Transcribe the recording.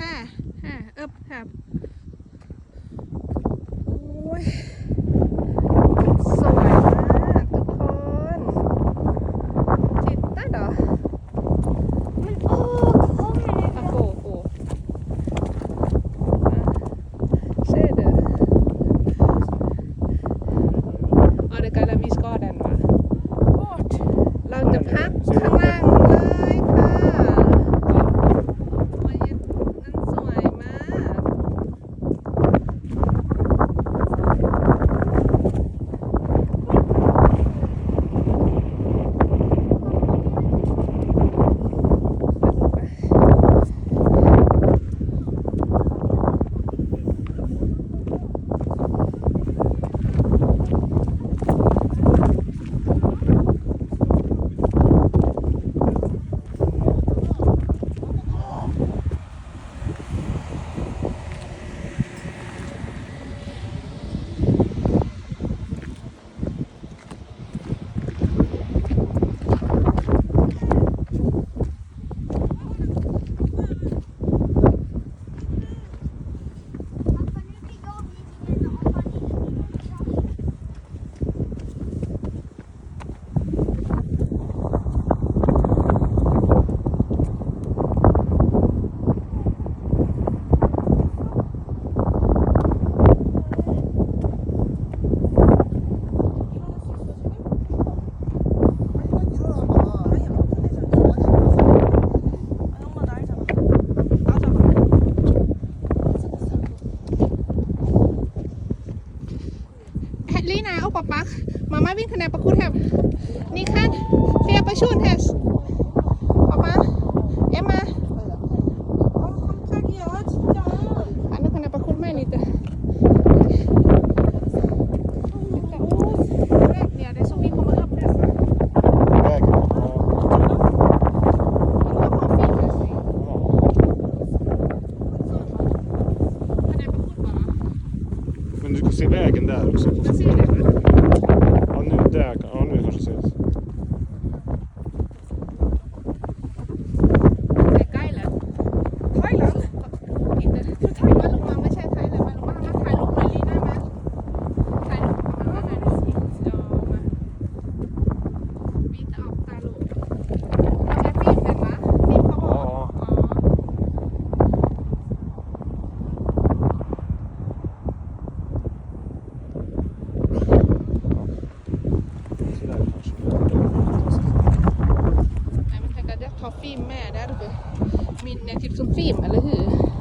ห้าห้าเอิบครับโอ้ยสวยมากทุกคนจิตตัดเหรอมันโอ้โค้งเลยนะโอ้โหโอ้เซเดอร์อะไรกาลามิสกอลีนาเอาปะปักมามาวิ่งคะแนนประคุณแถบนี่ค่ะเฟียประชุนแถบ men du kan se vägen där också. Jag ser det. Ja, nu där. Ja, nu kanske ses. film med där uppe. Min tips om film, eller hur?